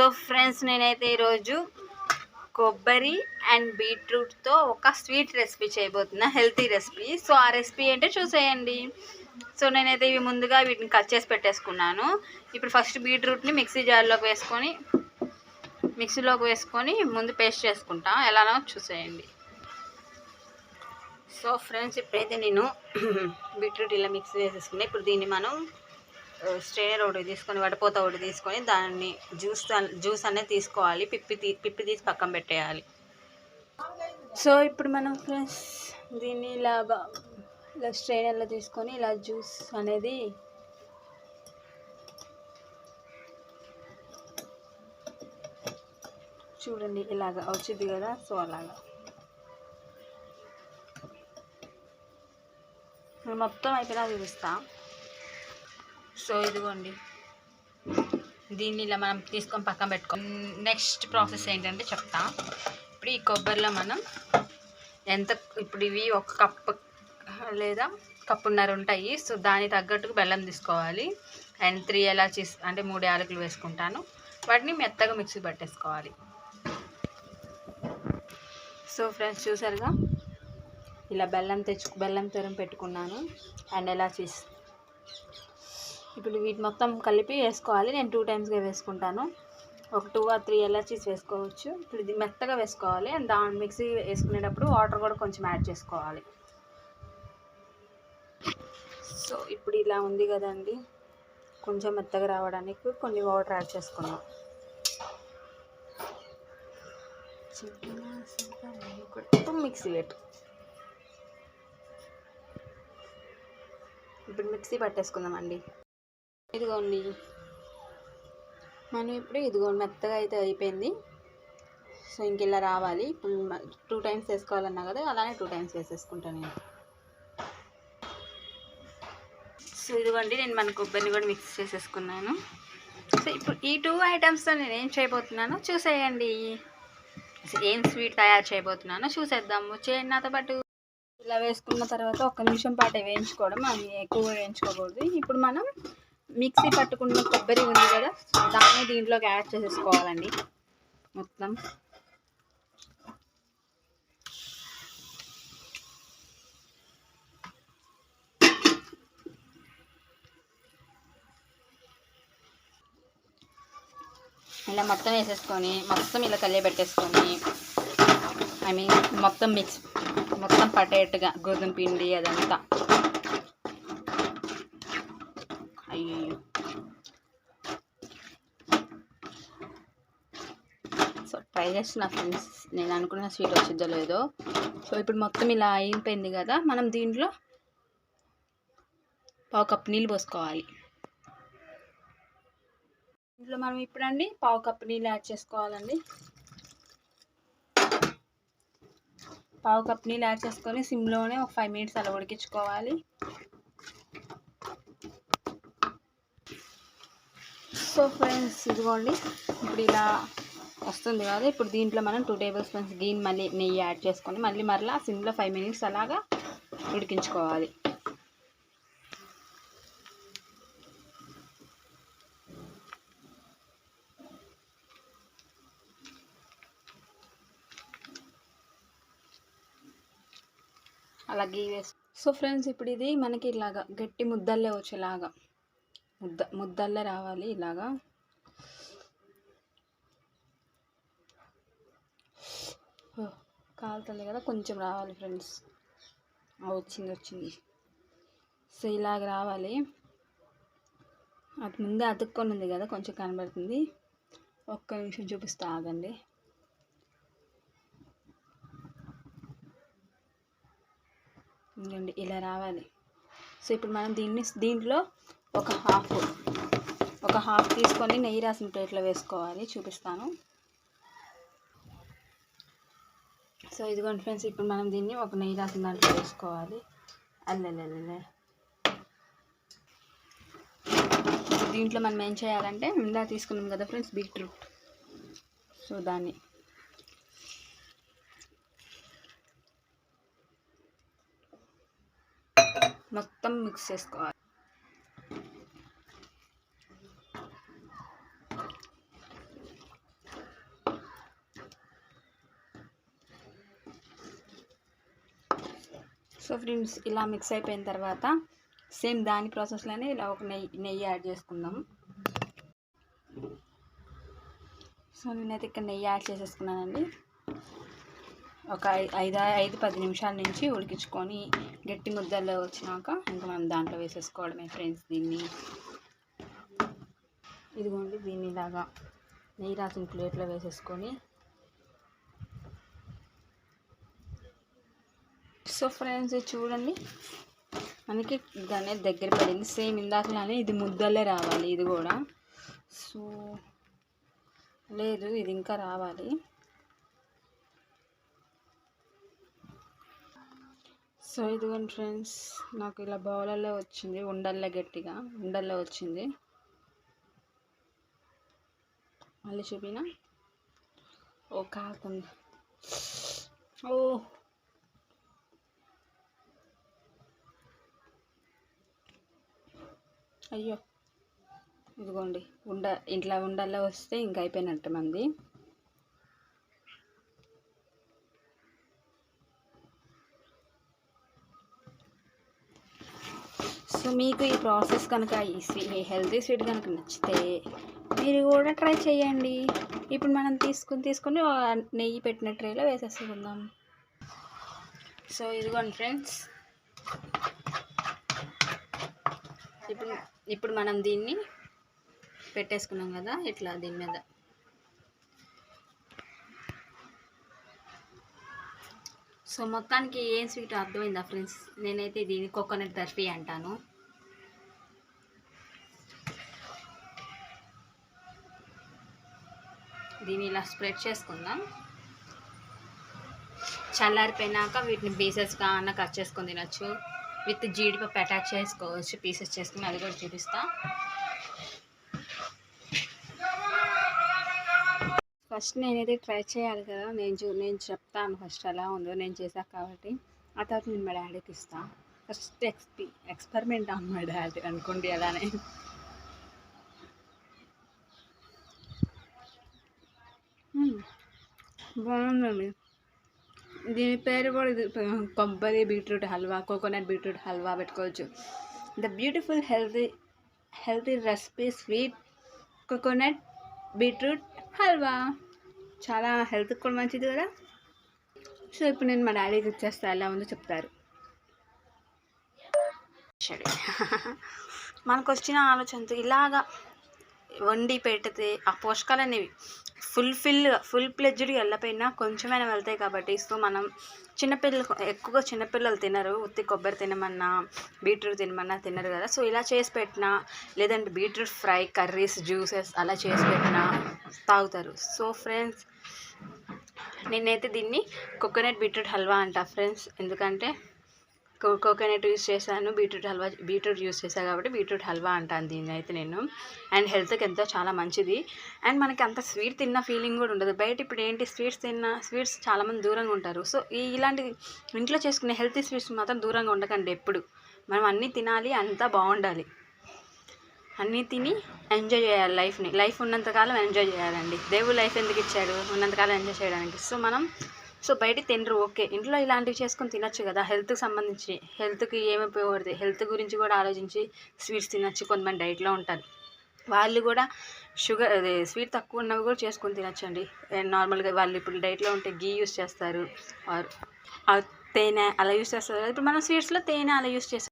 So friends నేనైతే ఈరోజు కొబ్బరి అండ్ బీట్రూట్తో ఒక స్వీట్ రెసిపీ చేయబోతున్నా హెల్తీ రెసిపీ. సో ఆ రెసిపీ ఏంటో చూసేయండి. సో నేనైతే ఇవి ముందుగా వీటిని కట్ చేసి పెట్టేసుకున్నాను. ఇప్పుడు ఫస్ట్ బీట్రూట్ని మిక్సీ జార్లోకి వేసుకొని మిక్సీలోకి వేసుకొని ముందు పేస్ట్ చేసుకుంటాం. ఎలానో చూసేయండి. సో ఫ్రెండ్స్ ఇప్పుడైతే నేను బీట్రూట్ ఇలా మిక్స్ వేసేసుకుని ఇప్పుడు దీన్ని మనం స్ట్రైనర్ ఒకటి తీసుకొని వడపోత ఒకటి తీసుకొని దాన్ని జ్యూస్ జ్యూస్ అనేది తీసుకోవాలి. పిప్పి తీ పిప్పి తీసి పక్కన పెట్టేయాలి. సో ఇప్పుడు మనం ఫ్రెండ్స్ దీన్ని ఇలాగా ఇలా స్ట్రైనర్లో తీసుకొని ఇలా జ్యూస్ అనేది చూడండి ఇలాగా వచ్చింది కదా? సో అలాగా. మొత్తం అయిపోయినా చూపిస్తా. సో ఇదిగోండి. దీన్ని ఇలా మనం తీసుకొని పక్కన పెట్టుకో నెక్స్ట్ ప్రాసెస్ ఏంటంటే చెప్తా. ఇప్పుడు ఈ కొబ్బరిలో మనం ఎంత ఇప్పుడు ఇవి ఒక కప్పు లేదా కప్పున్నర ఉంటాయి. సో దానికి తగ్గట్టుకు బెల్లం తీసుకోవాలి. అండ్ త్రీ ఎలాచీస్ అంటే మూడు యాలకులు వేసుకుంటాను. వాటిని మెత్తగా మిక్సీ పట్టేసుకోవాలి. సో ఫ్రెండ్స్ చూసారుగా? ఇలా బెల్లం తెచ్చు బెల్లం తరం పెట్టుకున్నాను. అండ్ ఎలాచీస్. ఇప్పుడు వీటి మొత్తం కలిపి వేసుకోవాలి. నేను టూ టైమ్స్గా వేసుకుంటాను. ఒక టూ ఆర్ త్రీ ఎలర్జీస్ వేసుకోవచ్చు. ఇప్పుడు ఇది మెత్తగా వేసుకోవాలి. అండ్ దాని మిక్సీ వేసుకునేటప్పుడు వాటర్ కూడా కొంచెం యాడ్ చేసుకోవాలి. సో ఇప్పుడు ఇలా ఉంది కదండి. కొంచెం మెత్తగా రావడానికి కొన్ని వాటర్ యాడ్ చేసుకున్నాం ఇప్పుడు మిక్సీ పెట్టు. ఇప్పుడు మిక్సీ పట్టేసుకుందామండి. ఇదిగోండి. మనం ఇప్పుడు ఇదిగోండి మెత్తగా అయితే అయిపోయింది. సో ఇంక ఇలా రావాలి. ఇప్పుడు టూ టైమ్స్ వేసుకోవాలన్నా కదా అలానే టూ టైమ్స్ వేసేసుకుంటాను నేను. సో ఇదిగోండి నేను మన కొబ్బరిని కూడా మిక్స్ చేసేసుకున్నాను. సో ఇప్పుడు ఈ టూ ఐటమ్స్తో నేను ఏం చేయబోతున్నానో చూసేయండి. ఏం స్వీట్ తయారు చేయబోతున్నానో చూసేద్దాము. చేయండి నాతో పాటు. ఇలా వేసుకున్న తర్వాత ఒక నిమిషం పాటు వేయించుకోవడం అది ఎక్కువ వేయించుకోకూడదు. ఇప్పుడు మనం మిక్సీ పట్టుకున్న కొబ్బరి ఉంది కదా దాన్ని దీంట్లోకి యాడ్ చేసేసుకోవాలండి. మొత్తం. ఇలా మొత్తం వేసేసుకొని మొత్తం ఇలా కలియబెట్టేసుకొని ఐ మీన్ మొత్తం మిక్స్ మొత్తం పట్టేట్టుగా గోధుమ పిండి అదంతా. అయ్యో సో ట్రై చేస్తున్నా ఫ్రెండ్స్ నేను అనుకున్న స్వీట్ వచ్చిద్దో లేదో. సో ఇప్పుడు మొత్తం ఇలా అయిపోయింది కదా మనం దీంట్లో పావు కప్ నీళ్ళు పోసుకోవాలి. దీంట్లో మనం ఇప్పుడండి పావు కప్ నీళ్ళు యాడ్ చేసుకోవాలండి. పావు కప్ నీళ్ళు యాడ్ చేసుకొని సిమ్లోనే ఒక ఫైవ్ మినిట్స్ అలా ఉడికించుకోవాలి. సో ఫ్రెండ్స్ ఇదిగోండి. ఇప్పుడు ఇలా వస్తుంది కదా ఇప్పుడు దీంట్లో మనం టూ టేబుల్ స్పూన్స్ గీన్ మళ్ళీ నెయ్యి యాడ్ చేసుకొని మళ్ళీ మరలా సిమ్లో ఫైవ్ మినిట్స్ అలాగా ఉడికించుకోవాలి. అలా గీ వేసు సో ఫ్రెండ్స్ ఇప్పుడు ఇది మనకి ఇలాగా గట్టి ముద్దల్లే వచ్చేలాగా ముద్ద ముద్దల్లే రావాలి ఇలాగా. కాలుతుంది కదా కొంచెం రావాలి ఫ్రెండ్స్. వచ్చింది వచ్చింది. సో ఇలాగ రావాలి. అది ముందే అతుక్కొని ఉంది కదా కొంచెం కనబడుతుంది. ఒక్క నిమిషం చూపిస్తా ఆగండి. ఇంకండి ఇలా రావాలి. సో ఇప్పుడు మనం దీన్ని దీంట్లో ఒక హాఫ్ ఒక హాఫ్ తీసుకొని నెయ్యి రాసిన ప్లేట్లో వేసుకోవాలి చూపిస్తాను. సో ఇదిగోండి ఫ్రెండ్స్ ఇప్పుడు మనం దీన్ని ఒక నెయ్యి రాసిన దాంట్లో వేసుకోవాలి. అల్లెల్లెల్లె. దీంట్లో మనం ఏం చేయాలంటే ఇందా తీసుకున్నాం కదా ఫ్రెండ్స్ బీట్రూట్. సో దాన్ని మొత్తం మిక్స్ చేసుకోవాలి. సో ఫ్రెండ్స్ ఇలా మిక్స్ అయిపోయిన తర్వాత సేమ్ దాని ప్రాసెస్లోనే ఇలా ఒక నెయ్యి నెయ్యి యాడ్ చేసుకుందాం. సో నేనైతే ఇక్కడ నెయ్యి యాడ్ చేసేసుకున్నానండి. ఒక ఐదు ఐదు పది నిమిషాల నుంచి ఉడికించుకొని గట్టి ముద్దల్లో వచ్చినాక ఇంకా మనం దాంట్లో వేసేసుకోవడమే ఫ్రెండ్స్ దీన్ని. ఇదిగోండి దీన్ని ఇలాగా నెయ్యి రాసిన ప్లేట్లో వేసేసుకొని సో ఫ్రెండ్స్ ఇది చూడండి. మనకి దాని దగ్గర పడింది. సేమ్ ఇందాకలానే ఇది ముద్దలే రావాలి ఇది కూడా. సో లేదు ఇది ఇంకా రావాలి. సో ఇదిగోండి ఫ్రెండ్స్ నాకు ఇలా బౌలల్లో వచ్చింది ఉండల్లో గట్టిగా ఉండల్లో వచ్చింది. మళ్ళీ చూపినా? ఓ కాకుంది ఓ అయ్యో. ఇదిగోండి ఉండ ఇంట్లో ఉండల్లో వస్తే ఇంకా అయిపోయినట్టు మంది. సో మీకు ఈ ప్రాసెస్ కనుక ఈ స్వీ ఈ హెల్తీ స్వీట్ కనుక నచ్చితే మీరు కూడా ట్రై చేయండి. ఇప్పుడు మనం తీసుకుని తీసుకొని నెయ్యి పెట్టిన ట్రేలో వేసేసుకుందాం. సో ఇదిగోండి ఫ్రెండ్స్. ఇప్పుడు ఇప్పుడు మనం దీన్ని పెట్టేసుకున్నాం కదా ఇట్లా దీని మీద. సో మొత్తానికి ఏం స్వీట్ అర్థమైందా ఫ్రెండ్స్? నేనైతే దీన్ని కోకోనట్ బర్ఫీ అంటాను. దీన్ని ఇలా స్ప్రెడ్ చేసుకుందాం. చల్లారిపోయినాక వీటిని పీసెస్గా అన్న కట్ చేసుకొని తినచ్చు. విత్ జీడిపప్పు అటాచ్ చేసుకోవచ్చు పీసెస్ చేసుకుని అది కూడా చూపిస్తా. ఫస్ట్ నేనైతే ట్రై చేయాలి కదా నేను చూ నేను చెప్తాను ఫస్ట్ ఎలా ఉందో నేను చేశాక కాబట్టి. ఆ తర్వాత నేను మా డాడీకి ఇస్తాను ఫస్ట్ ఎక్స్పీ ఎక్స్పెరిమెంట్ అన్న మా డాడీ అనుకోండి అలానే. బాగుందండి. దీని పేరు కూడా ఇది కొబ్బరి beetroot halwa coconut beetroot halwa పెట్టుకోవచ్చు. The beautiful healthy healthy recipe sweet coconut beetroot halwa. చాలా హెల్త్కి కూడా మంచిది కదా. సో ఇప్పుడు నేను మా డాడీకి ఇచ్చేస్తా ఎలా ఉందో చెప్తారు. మనకు వచ్చిన ఆలోచనతో ఇలాగా వండి పెడితే ఆ పోషకాలు అనేవి ఫుల్ఫిల్ ఫుల్ ప్లెజ్డ్ వెళ్ళపోయినా కొంచెమైనా వెళ్తాయి కాబట్టి సో మనం చిన్నపిల్లలు ఎక్కువగా చిన్నపిల్లలు తినరు. ఉత్తి కొబ్బరి తినమన్నా బీట్రూట్ తినమన్నా తినరు కదా. సో ఇలా చేసి పెట్టినా లేదంటే బీట్రూట్ ఫ్రై కర్రీస్ జ్యూసెస్ అలా చేసి పెట్టినా తాగుతారు. సో ఫ్రెండ్స్ నేనైతే దీన్ని కోకోనట్ బీట్రూట్ హల్వా అంట ఫ్రెండ్స్. ఎందుకంటే కోకోనట్ యూస్ చేశాను. బీట్రూట్ హల్వా బీట్రూట్ యూస్ చేశాను కాబట్టి బీట్రూట్ హల్వా అంటాను దీన్ని అయితే నేను. అండ్ హెల్త్కి ఎంతో చాలా మంచిది. అండ్ మనకి అంత స్వీట్ తిన్న ఫీలింగ్ కూడా ఉండదు. బయట ఇప్పుడు ఏంటి స్వీట్స్ తిన్న స్వీట్స్ చాలామంది దూరంగా ఉంటారు. సో ఈ ఇలాంటి ఇంట్లో చేసుకునే హెల్తీ స్వీట్స్ మాత్రం దూరంగా ఉండకండి ఎప్పుడు. మనం అన్నీ తినాలి అంతా బాగుండాలి. అన్నీ తిని ఎంజాయ్ చేయాలి లైఫ్ని. లైఫ్ ఉన్నంతకాలం ఎంజాయ్ చేయాలండి. దేవుడు లైఫ్ ఎందుకు ఇచ్చాడు? ఉన్నంతకాలం ఎంజాయ్ చేయడానికి. సో మనం సో బయట తినరు ఓకే. ఇంట్లో ఇలాంటివి చేసుకొని తినొచ్చు కదా. హెల్త్కి సంబంధించి హెల్త్కి ఏమి ఉపయోగపడుతుంది హెల్త్ గురించి కూడా ఆలోచించి స్వీట్స్ తినొచ్చు కొంతమంది డైట్లో ఉంటారు. వాళ్ళు కూడా షుగర్ అదే స్వీట్ తక్కువ ఉన్నవి కూడా చేసుకొని తినొచ్చండి. నార్మల్గా వాళ్ళు ఇప్పుడు డైట్లో ఉంటే గీ యూస్ చేస్తారు. ఆర్ తేనె అలా యూస్ చేస్తారు ఇప్పుడు మనం స్వీట్స్లో తేనె అలా యూస్ చేస్తాం.